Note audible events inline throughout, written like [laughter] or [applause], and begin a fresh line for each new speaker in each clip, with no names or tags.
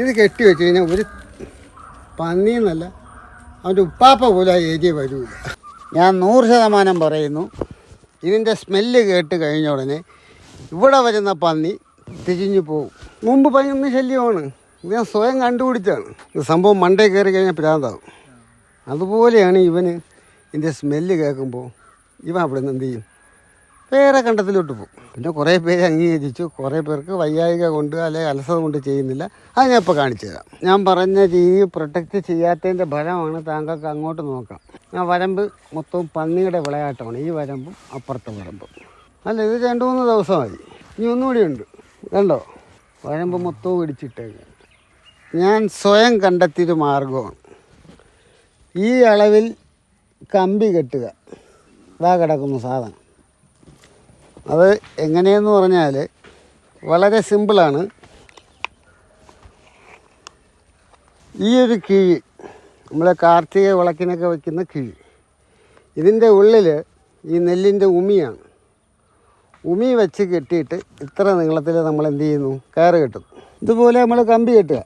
ഇത് കെട്ടി വെച്ച് കഴിഞ്ഞാൽ ഒരു പന്നിന്നല്ല അവന്റെ ഉപ്പാപ്പ പോലെ ആ ഏരിയ വരൂല. ഞാൻ നൂറ് ശതമാനം പറയുന്നു ഇതിന്റെ സ്മെല്ല് കേട്ട് കഴിഞ്ഞ ഉടനെ ഇവിടെ വരുന്ന പന്നി തിരിഞ്ഞു പോകും മുമ്പ് പന്നി ശല്യമാണ്. ഞാൻ സ്വയം കണ്ടുപിടിച്ചാണ്. ഇത് സംഭവം മണ്ടേ കയറി കഴിഞ്ഞാൽ പ്രാന്താവും. അതുപോലെയാണ് ഇവന് ഇതിന്റെ സ്മെല്ല് കേൾക്കുമ്പോൾ ഇവൻ അവിടെ നിന്ന് എന്ത് ചെയ്യും? വേറെ കണ്ടത്തിലോട്ട് പോകും. പിന്നെ കുറേ പേര് അംഗീകരിച്ചു. കുറേ പേർക്ക് വയ്യായിക കൊണ്ട് അല്ലെങ്കിൽ അലസത കൊണ്ട് ചെയ്യുന്നില്ല. അത് ഞാൻ ഇപ്പോൾ കാണിച്ചു തരാം. ഞാൻ പറഞ്ഞ രീതി പ്രൊട്ടക്റ്റ് ചെയ്യാത്തതിന്റെ ഫലമാണ് താങ്കൾക്ക് അങ്ങോട്ട് നോക്കാം. ആ വരമ്പ് മൊത്തവും പന്നിയുടെ വിളയാട്ടമാണ്. ഈ വരമ്പും അപ്പുറത്തെ വരമ്പും. അല്ല ഇത് രണ്ട് മൂന്ന് ദിവസമായി ഇനി ഒന്നുകൂടി ഉണ്ട്. കണ്ടോ? വരമ്പ് മൊത്തവും ഇടിച്ചിട്ടേക്ക്. ഞാൻ സ്വയം കണ്ടെത്തിയൊരു മാർഗമാണ് ഈ അളവിൽ കമ്പി കെട്ടുക. ഇതാ കിടക്കുന്ന സാധനം. അത് എങ്ങനെയെന്ന് പറഞ്ഞാൽ വളരെ സിമ്പിളാണ്. ഈ ഒരു കിഴി നമ്മളെ കാർത്തിക വിളക്കിനൊക്കെ വയ്ക്കുന്ന കിഴി ഇതിന്റെ ഉള്ളിൽ ഈ നെല്ലിന്റെ ഉമിയാണ്. ഉമി വെച്ച് കെട്ടിയിട്ട് ഇത്ര നീളത്തിൽ നമ്മൾ എന്ത് ചെയ്യുന്നു? കയറ് കെട്ടും. ഇതുപോലെ നമ്മൾ കമ്പി കെട്ടുക.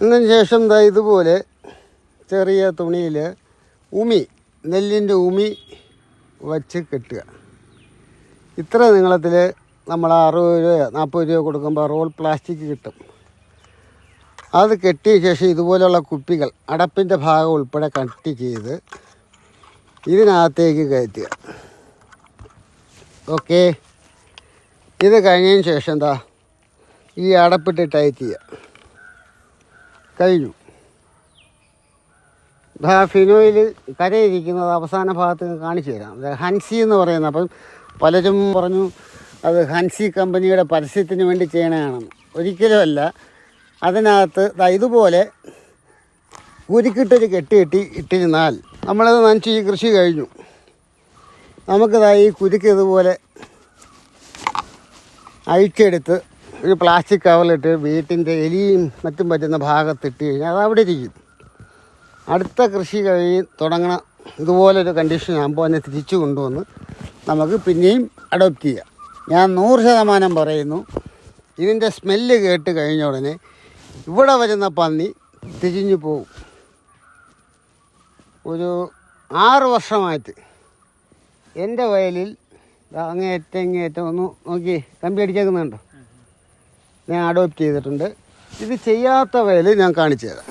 അതിന് ശേഷം എന്താ ഇതുപോലെ ചെറിയ തുണിയിൽ ഉമി നെല്ലിന്റെ ഉമി വച്ച് കെട്ടുക. ഇത്ര നീളത്തിൽ നമ്മൾ അറുപത് രൂപ നാൽപ്പത് രൂപ കൊടുക്കുമ്പോൾ റോൾ പ്ലാസ്റ്റിക് കിട്ടും. അത് കെട്ടിയ ശേഷം ഇതുപോലെയുള്ള കുപ്പികൾ അടപ്പിന്റെ ഭാഗം ഉൾപ്പെടെ കട്ട് ചെയ്ത് ഇതിനകത്തേക്ക് കയറ്റുക. ഓക്കെ? ഇത് കഴിഞ്ഞതിന് ശേഷം എന്താ? ഈ അടപ്പിട്ട് ടൈറ്റ് ചെയ്യുക. കഴിഞ്ഞു. ഫിനോയിൽ കരയിരിക്കുന്നത് അവസാന ഭാഗത്ത് കാണിച്ചു തരാം. ഹൻസി എന്ന് പറയുന്ന അപ്പം പലരും പറഞ്ഞു അത് ഹൻസി കമ്പനിയുടെ പരസ്യത്തിന് വേണ്ടി ചെയ്യണതാണെന്ന്. ഒരിക്കലുമല്ല. അതിനകത്ത് ഇതുപോലെ കുരുക്കിട്ടൊരു കെട്ടി കെട്ടി ഇട്ടിരുന്നാൽ നമ്മളത് നനച്ച് ഈ കൃഷി കഴിഞ്ഞു. നമുക്കിതായി ഈ കുരുക്ക് ഇതുപോലെ അഴിച്ചെടുത്ത് ഒരു പ്ലാസ്റ്റിക് കവറിലിട്ട് വീട്ടിന്റെ എലിയും മറ്റും പറ്റുന്ന ഭാഗത്തിട്ട് കഴിഞ്ഞാൽ അത് അവിടെ ഇരിക്കും. അടുത്ത കൃഷി കഴി തുടങ്ങണ ഇതുപോലൊരു കണ്ടീഷൻ ആകുമ്പോൾ അതിനെ തിരിച്ചു കൊണ്ടുവന്ന് നമുക്ക് പിന്നെയും അഡോപ്റ്റ് ചെയ്യാം. ഞാൻ നൂറ് ശതമാനം പറയുന്നു. ഇതിന്റെ സ്മെല്ല് കേട്ട് കഴിഞ്ഞ ഉടനെ ഇവിടെ വരുന്ന പന്നി തിരിഞ്ഞു പോകും ഒരു ആറ് വർഷമായിട്ട് എന്റെ വയലിൽ അങ്ങേറ്റം അങ്ങേയറ്റം ഇങ്ങേയറ്റം ഒന്ന് നോക്കി കമ്പി അടിച്ചേക്കുന്നുണ്ടോ? ഞാൻ അഡോപ്റ്റ് ചെയ്തിട്ടുണ്ട്. ഇത് ചെയ്യാത്ത വയൽ ഞാൻ കാണിച്ചു തരാം.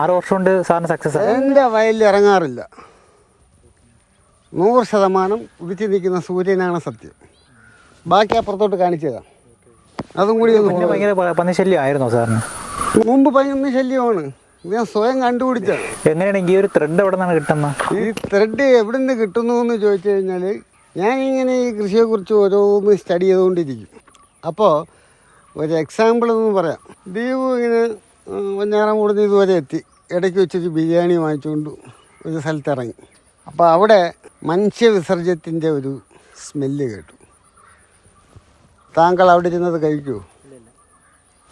ആറ് വർഷം കൊണ്ട് സാറിന് സക്സസ്
എന്റെ വയലിൽ ഇറങ്ങാറില്ല. നൂറ് ശതമാനം ഉദിച്ചു നിൽക്കുന്ന സൂര്യനാണ് സത്യം. ബാക്കി അപ്പുറത്തോട്ട് കാണിച്ചതാ അതും കൂടി ഒന്ന്
പിന്നെ ഭയങ്കര ആയിരുന്നോ സാറിന്?
മുമ്പ് പതിനൊന്ന് ശല്യമാണ്. ഞാൻ സ്വയം കണ്ടുപിടിച്ച
എങ്ങനെയാണ് ഈ ഒരു ത്രെഡ് എവിടെ നിന്നാണ് കിട്ടുന്നത്?
ഈ ത്രെഡ് എവിടെ നിന്ന് കിട്ടുന്നു എന്ന് ചോദിച്ചു കഴിഞ്ഞാൽ ഞാനിങ്ങനെ ഈ കൃഷിയെ കുറിച്ച് ഓരോന്ന് സ്റ്റഡി ചെയ്തുകൊണ്ടിരിക്കും. അപ്പോൾ ഒരു എക്സാമ്പിൾ എന്ന് പറയാം. ദീപു ഇങ്ങനെ വഞ്ഞാറം കൂടുന്ന ഇതുവരെ എത്തി. ഇടയ്ക്ക് വെച്ചൊരു ബിരിയാണി വാങ്ങിച്ചുകൊണ്ട് ഒരു സ്ഥലത്ത് ഇറങ്ങി. അപ്പോൾ അവിടെ മനുഷ്യ വിസർജ്യത്തിന്റെ ഒരു സ്മെല്ല് കേട്ടു. താങ്കൾ അവിടെ ഇരുന്നത് കഴിക്കുമോ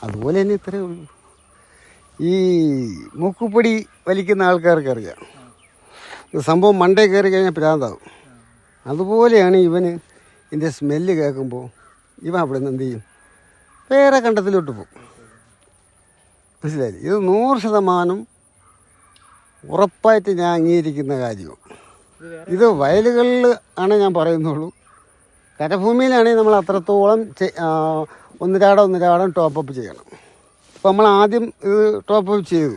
അതുപോലെ തന്നെ ഇത്രയേ ഉള്ളൂ. ഈ മൂക്കുപൊടി വലിക്കുന്ന ആൾക്കാർക്ക് അറിയാം. സംഭവം മണ്ടേ കയറി കഴിഞ്ഞാൽ പ്രാന്താവും അതുപോലെയാണ് ഇവന് ഇതിന്റെ സ്മെല്ല് കേൾക്കുമ്പോൾ ഇവൻ അവിടെ നിന്ന് എന്ത് ചെയ്യും? വേറെ കണ്ടത്തിലോട്ട് പോകും. മനസ്സിലായി ഇത് നൂറ് ശതമാനം ഉറപ്പായിട്ട് ഞാൻ അംഗീകരിക്കുന്ന കാര്യമാണ് ഇത് വയലുകളിൽ ആണ് ഞാൻ പറയുന്നുള്ളൂ. കരഭൂമിയിലാണെങ്കിൽ നമ്മൾ അത്രത്തോളം ഒന്നിരാടം ഒന്നിരാടം ടോപ്പപ്പ് ചെയ്യണം. അപ്പോൾ നമ്മൾ ആദ്യം ഇത് ടോപ്പപ്പ് ചെയ്തു.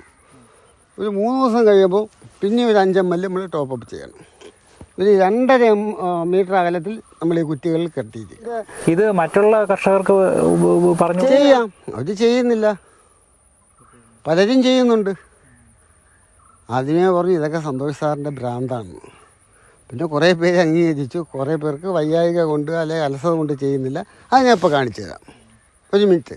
ഒരു മൂന്ന് ദിവസം കഴിയുമ്പോൾ പിന്നെ ഒരു അഞ്ച് എം എൽ നമ്മൾ ടോപ്പപ്പ് ചെയ്യണം. ഒരു രണ്ടര മീറ്റർ അകലത്തിൽ നമ്മൾ ഈ കുറ്റികളിൽ കെട്ടിയിരിക്കും
ഇത് മറ്റുള്ള കർഷകർക്ക് പറഞ്ഞു?
ചെയ്യാം. അവർ ചെയ്യുന്നില്ല. പലരും ചെയ്യുന്നുണ്ട്. ആദ്യമേ പറഞ്ഞു ഇതൊക്കെ സന്തോഷ് സാറിന്റെ ഭ്രാന്താണ്. പിന്നെ കുറേ പേര് അംഗീകരിച്ചു. കുറേ പേർക്ക് വയ്യായിക കൊണ്ട് അല്ലെങ്കിൽ അലസത കൊണ്ട് ചെയ്യുന്നില്ല. അത് ഞാൻ ഇപ്പോൾ കാണിച്ചു തരാം. ഒരു മിനിറ്റ്.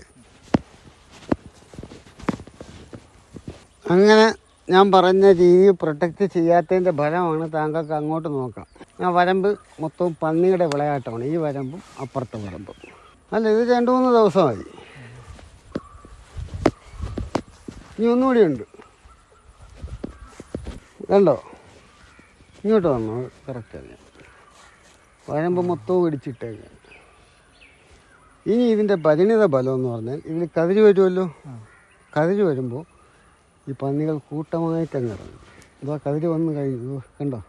അങ്ങനെ ഞാൻ പറഞ്ഞ രീതി പ്രൊട്ടക്റ്റ് ചെയ്യാത്തതിന്റെ ഫലമാണ് താങ്കൾക്ക് അങ്ങോട്ട് നോക്കാം. ആ വരമ്പ് മൊത്തവും പന്നിയുടെ വിളയാട്ടമാണ്. ഈ വരമ്പും അപ്പുറത്തെ വരമ്പും. അല്ല ഇത് രണ്ട് മൂന്ന് ദിവസമായി. ഇനി ഒന്നുകൂടി ഉണ്ട്. കണ്ടോ? ഇങ്ങോട്ട് വന്നു കറക്റ്റ് തന്നെ വരമ്പ് മൊത്തവും ഇടിച്ചിട്ടേക്ക്. ഇനി ഇതിന്റെ പരിണിത ബലം എന്ന് പറഞ്ഞാൽ ഇതിൽ കതിര് വരുമല്ലോ? കതിര് വരുമ്പോൾ ഈ പന്നികൾ കൂട്ടമായിട്ട് അങ്ങ് ഇറങ്ങും. ഇതാ കതിര് വന്ന് കഴിഞ്ഞു. കണ്ടോ?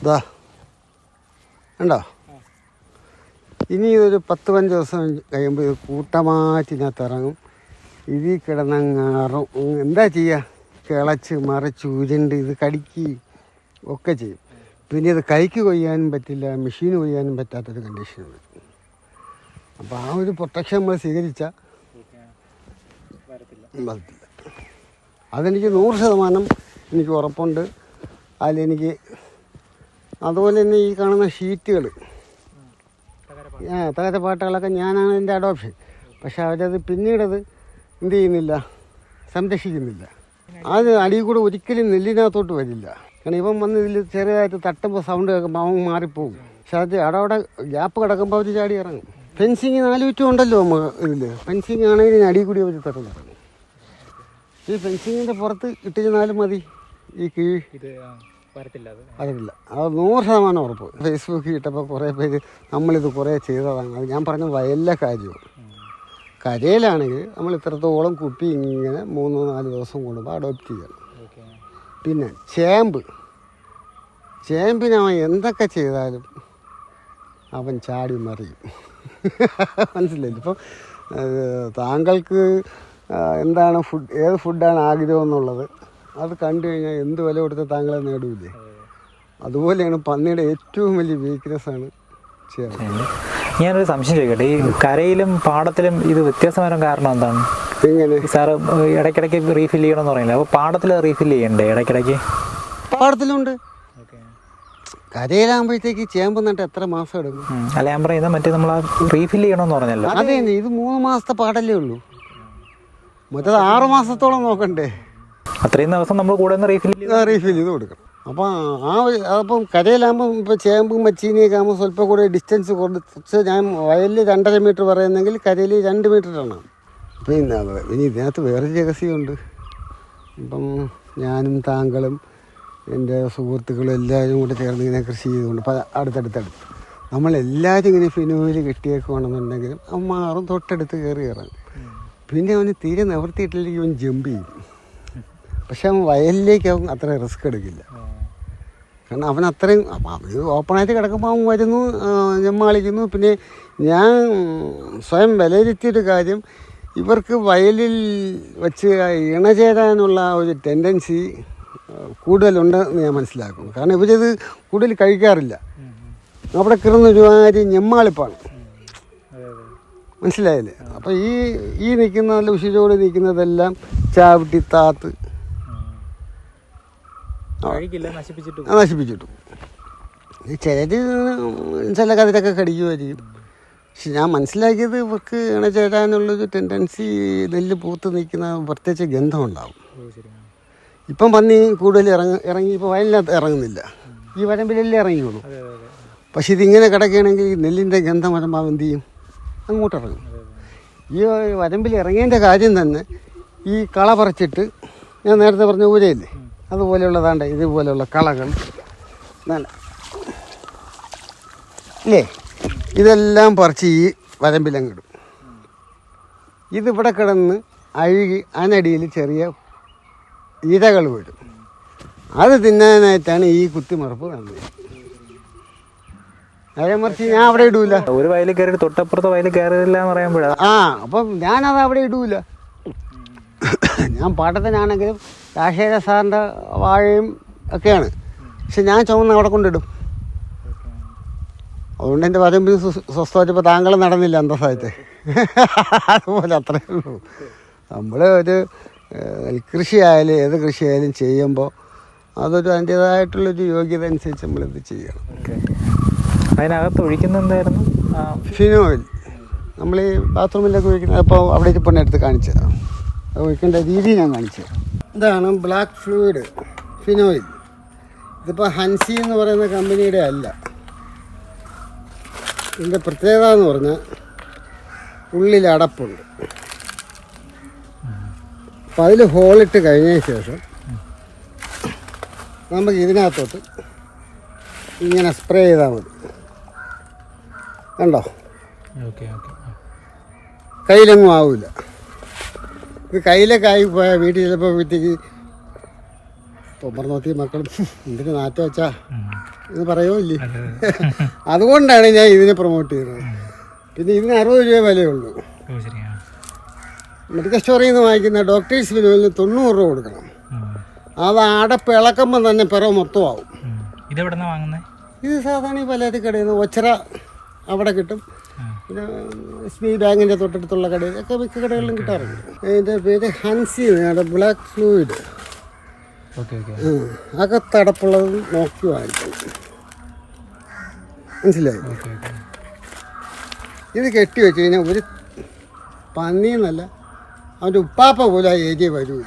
ഇതാ. കണ്ടോ? ഇനി ഇതൊരു പത്ത് പഞ്ച് ദിവസം കഴിയുമ്പോൾ ഇത് കൂട്ടമായിട്ട് ഇതിനകത്ത് ഇറങ്ങും. ഇതിൽ കിടന്നങ്ങാറും എന്താ ചെയ്യുക കിളച്ച് മറിച്ച് ഉരുണ്ട് ഇത് കടിക്കുകയും ഒക്കെ ചെയ്യും. പിന്നെ ഇത് കൈക്ക് കൊയ്യാനും പറ്റില്ല മെഷീന് കൊയ്യാനും പറ്റാത്തൊരു കണ്ടീഷനാണ് അപ്പോൾ ആ ഒരു പ്രൊട്ടക്ഷൻ നമ്മൾ സ്വീകരിച്ചാൽ അതെനിക്ക് നൂറ് ശതമാനം എനിക്ക് ഉറപ്പുണ്ട്. അതിലെനിക്ക് അതുപോലെ തന്നെ ഈ കാണുന്ന ഷീറ്റുകൾ ആ തകര പാട്ടുകളൊക്കെ ഞാനാണ് എന്റെ അഡോപ്ഷൻ പക്ഷെ അവരത് പിന്നീടത് എന്ത് ചെയ്യുന്നില്ല സംരക്ഷിക്കുന്നില്ല. അത് അടിയിൽ കൂടെ ഒരിക്കലും നെല്ലിനകത്തോട്ട് വരില്ല. കാരണം ഇവൻ വന്ന് ഇതിൽ ചെറിയതായിട്ട് തട്ടുമ്പോൾ സൗണ്ട് കേൾക്കുമ്പോൾ അവൻ മാറിപ്പോവും. പക്ഷെ അത് അവിടെ ഗ്യാപ്പ് കിടക്കുമ്പോൾ അവർ ചാടി ഇറങ്ങും. ഫെൻസിങ് നാല് ചുറ്റും ഉണ്ടല്ലോ ഇതിൽ ഫെൻസിങ് ആണെങ്കിൽ അടിയിൽ കൂടി അവർ തട്ടും. ഈ ഫെൻസിങ്ങിന്റെ പുറത്ത് ഇട്ടിരുന്നാലും മതി. ഈ കീഴ് അതില്ല അത്. നൂറ് ശതമാനം ഉറപ്പ്. ഫേസ്ബുക്കിൽ ഇട്ടപ്പോൾ കുറേ പേര് നമ്മളിത് കുറേ ചെയ്തതാണ്. അത് ഞാൻ പറഞ്ഞ വയലിലെ കാര്യമാണ്. കരയിലാണെങ്കിൽ നമ്മൾ ഇത്രത്തോളം കുപ്പി ഇങ്ങനെ മൂന്നോ നാല് ദിവസം കൂടുമ്പോൾ അഡോപ്റ്റ് ചെയ്യണം
ഓക്കെ
പിന്നെ ചേമ്പ്. ചേമ്പിന് അവൻ എന്തൊക്കെ ചെയ്താലും അവൻ ചാടി മറിയും. [laughs] മനസ്സിലായില്ല ഇപ്പം താങ്കൾക്ക് എന്താണ് ഫുഡ് ഏത് ഫുഡാണ് ആഗ്രഹം എന്നുള്ളത് അത് കണ്ടു കഴിഞ്ഞാൽ എന്ത് വില കൊടുത്ത് താങ്കളെ നേടൂലേ? അതുപോലെയാണ് പന്നിയുടെ ഏറ്റവും വലിയ വീക്ക്നെസ്സാണ് ചേമ്പ്.
ഞാനൊരു സംശയം ചോദിക്കട്ടെ? ഈ കരയിലും പാടത്തിലും ഇത് വ്യത്യാസം വരാൻ കാരണം എന്താണ്? സാറ് ഇടയ്ക്കിടയ്ക്ക് റീഫിൽ ചെയ്യണമെന്ന് പറയുന്നില്ല. അപ്പോൾ പാടത്തിൽ റീഫിൽ ചെയ്യണ്ടേ ഇടയ്ക്കിടയ്ക്ക്?
പാടത്തിലുണ്ട്. കരയിലാകുമ്പോഴത്തേക്ക് ചേമ്പ് നട്ട് എത്ര മാസം എടുക്കും?
അല്ല ഞാൻ പറയുന്നത് മറ്റേ നമ്മൾ ആ റീഫിൽ ചെയ്യണമെന്ന് പറഞ്ഞല്ലോ.
അതെ ഇത് മൂന്ന് മാസത്തെ പാടല്ലേ ഉള്ളൂ. മറ്റേത് ആറ് മാസത്തോളം നോക്കണ്ടേ?
അത്രയും ദിവസം നമ്മൾ കൂടെ റീഫിൽ
റീഫിൽ ചെയ്ത് കൊടുക്കണം. അപ്പം ആ അപ്പം കരയിലാകുമ്പം ഇപ്പോൾ ചേമ്പും മച്ചീനിയൊക്കെ ആകുമ്പോൾ സ്വല്പം കൂടെ ഡിസ്റ്റൻസ് കുറച്ച് ഞാൻ വയലിൽ രണ്ടര മീറ്റർ പറയുന്നെങ്കിൽ കരയിൽ രണ്ട് മീറ്റർ ആണ് പിന്നെ ഇനി ഇതിനകത്ത് വേറെ രഹസ്യമുണ്ട്. ഇപ്പം ഞാനും താങ്കളും എന്റെ സുഹൃത്തുക്കളും എല്ലാവരും കൂടെ ചേർന്ന് ഇങ്ങനെ കൃഷി ചെയ്തുകൊണ്ട് അടുത്തടുത്തടുത്ത് നമ്മളെല്ലാവരും ഇങ്ങനെ ഫിനോയിൽ കെട്ടിയേക്കുവാണെന്നുണ്ടെങ്കിലും അവൻ മാറും തൊട്ടടുത്ത് കയറി ഇറങ്ങും പിന്നെ അവന് തീരെ നിവർത്തിയിട്ടില്ലെങ്കിൽ അവൻ ജമ്പ് ചെയ്യും. പക്ഷെ അവൻ വയലിലേക്ക് അവൻ അത്ര റിസ്ക് എടുക്കില്ല. കാരണം അവൻ അത്രയും അവന് ഓപ്പണായിട്ട് കിടക്കുമ്പോൾ അവൻ വരുന്നു ഞമ്മാളിക്കുന്നു പിന്നെ ഞാൻ സ്വയം വിലയിരുത്തിയൊരു കാര്യം ഇവർക്ക് വയലിൽ വച്ച് ഇണചേരാനുള്ള ഒരു ടെൻഡൻസി കൂടുതലുണ്ടെന്ന് ഞാൻ മനസ്സിലാക്കുന്നു. കാരണം ഇവരിത് കൂടുതൽ കഴിക്കാറില്ല. അവിടെ കിടന്ന് ഒരുമാതിരി ഞെമ്മാളിപ്പാണ്. മനസ്സിലായില്ലേ? അപ്പോൾ ഈ ഈ നിൽക്കുന്ന നല്ല ഉഷിരോട് നിൽക്കുന്നതെല്ലാം ചാവിട്ടി താത്ത്
നശിപ്പിച്ചിട്ട്.
ചിലര് ചില കതിരൊക്കെ കടിക്കുമായിരിക്കും. പക്ഷെ ഞാൻ മനസ്സിലാക്കിയത് ഇവർക്ക് ഇണ ചേരാനുള്ളൊരു ടെൻഡൻസി നെല്ല് പൂത്ത് നിൽക്കുന്ന പ്രത്യേകിച്ച് ഗന്ധം ഉണ്ടാവും ഇപ്പം പന്നി കൂടുതൽ ഇറങ്ങി ഇറങ്ങി ഇപ്പോൾ വയലിനകത്ത് ഇറങ്ങുന്നില്ല. ഈ വരമ്പിലല്ലേ ഇറങ്ങിയുള്ളൂ പക്ഷെ ഇതിങ്ങനെ കിടക്കുകയാണെങ്കിൽ നെല്ലിന്റെ ഗന്ധം വരുമ്പോൾ എന്ത് ചെയ്യും? അങ്ങോട്ട് ഇറങ്ങും. ഈ വരമ്പിൽ ഇറങ്ങിയതിന്റെ കാര്യം തന്നെ ഈ കള പറിച്ചിട്ട് ഞാൻ നേരത്തെ പറഞ്ഞ ഊരയില്ലേ? അതുപോലെയുള്ളതാണ്ട് ഇതുപോലെയുള്ള കളകൾ. ഇല്ലേ? ഇതെല്ലാം പറിച്ച് ഈ വരമ്പിലങ്ങിടും. ഇതിവിടെ കിടന്ന് അഴുകി അതിനടിയിൽ ചെറിയ ഇരകൾ വിടും അത് തിന്നാനായിട്ടാണ് ഈ കുത്തിമറപ്പ് വന്നത്. നേരെ മറിച്ച് ഞാൻ അവിടെ ഇടൂല.
ഒരു വയലിൽ കയറി തൊട്ടപ്പുറത്തെ വയലിൽ കയറില്ല എന്ന് പറയുമ്പോഴാ.
ആ അപ്പം ഞാനത് അവിടെ ഇടൂല. ഞാൻ പാട്ടത്തിനാണെങ്കിലും രാജശേഖര സാറിന്റെ വാഴയും ഒക്കെയാണ്. പക്ഷെ ഞാൻ ചുമന്ന് അവിടെ കൊണ്ടിടും. അതുകൊണ്ട് എന്റെ വരമ്പിൽ സ്വസ്ഥമായിട്ട് ഇപ്പോൾ താങ്കൾ നടന്നില്ല അന്തസ്സായിട്ട് അതുപോലെ അത്രയേ ഉള്ളൂ. നമ്മൾ ഒരു നെൽകൃഷി ആയാലും ഏത് കൃഷി ആയാലും ചെയ്യുമ്പോൾ അതൊരു അതിന്റേതായിട്ടുള്ളൊരു യോഗ്യത അനുസരിച്ച് ഇത് ചെയ്യണം.
അതിനകത്ത് ഒഴിക്കുന്ന എന്തായിരുന്നു?
ഫിനോയിൽ നമ്മൾ ഈ ബാത്റൂമിലൊക്കെ ഒഴിക്കുന്ന അപ്പോൾ അവിടെ ഇരിപ്പണ്ണ എടുത്ത് കാണിച്ചു തരാം. ഒഴിക്കേണ്ട രീതി ഞാൻ കാണിച്ചു തരാം. ഇതാണ് ബ്ലാക്ക് ഫ്ലൂയിഡ് ഫിനോയിൽ. ഇതിപ്പോൾ ഹൻസി എന്ന് പറയുന്ന കമ്പനിയുടെ അല്ല. ഇതിന്റെ പ്രത്യേകത എന്ന് പറഞ്ഞാൽ ഉള്ളിൽ അടപ്പുണ്ട്. അപ്പം അതിൽ ഹോളിട്ട് കഴിഞ്ഞതിന് ശേഷം നമുക്ക് ഇതിനകത്തോട്ട് ഇങ്ങനെ സ്പ്രേ ചെയ്താൽ മതി. കണ്ടോ?
Okay okay.
കയ്യിലെങ്ങും ആവില്ല ഇത് കയ്യിലൊക്കെ ആയി പോയാൽ വീട്ടിൽ ചിലപ്പോൾ വീട്ടിലേക്ക് പൊമ്പറ നോക്കി മക്കളും. എന്തിനു നാറ്റ വെച്ചാ? എന്ന് പറയുമോ ഇല്ലേ അതുകൊണ്ടാണ് ഞാൻ ഇതിനെ പ്രൊമോട്ട് ചെയ്യുന്നത് പിന്നെ ഇതിന് അറുപത് രൂപ വിലയുള്ളൂ. മെഡിക്കൽ സ്റ്റോറിൽ നിന്ന് വാങ്ങിക്കുന്ന ഡോക്ടേഴ്സ് വിനോദിന് തൊണ്ണൂറ് രൂപ കൊടുക്കണം. അത് അടപ്പ് ഇളക്കുമ്പോൾ തന്നെ പിറവ് മൊത്തമാവും. ഇത് സാധാരണ ഈ പലചരക്ക് കടയിൽ നിന്ന് ഒച്ചറ അവിടെ കിട്ടും. പിന്നെ എസ് ബി ബാങ്കിന്റെ തൊട്ടടുത്തുള്ള കടയിലൊക്കെ മിക്ക കടകളിലും കിട്ടാറുണ്ട്. അതിന്റെ പേര് ഹൻസി ബ്ലാക്ക് ഫ്ലൂയിഡ്.
Okay okay.
അകത്തടപ്പുള്ളത് നോക്കി വാങ്ങിക്കണം മനസ്സിലായി? ഇത് കെട്ടി വെച്ച് കഴിഞ്ഞാൽ ഒരു പന്നിയെന്നല്ല അവന്റെ ഉപ്പാപ്പ പോലും ആ ഏരിയ വരൂല.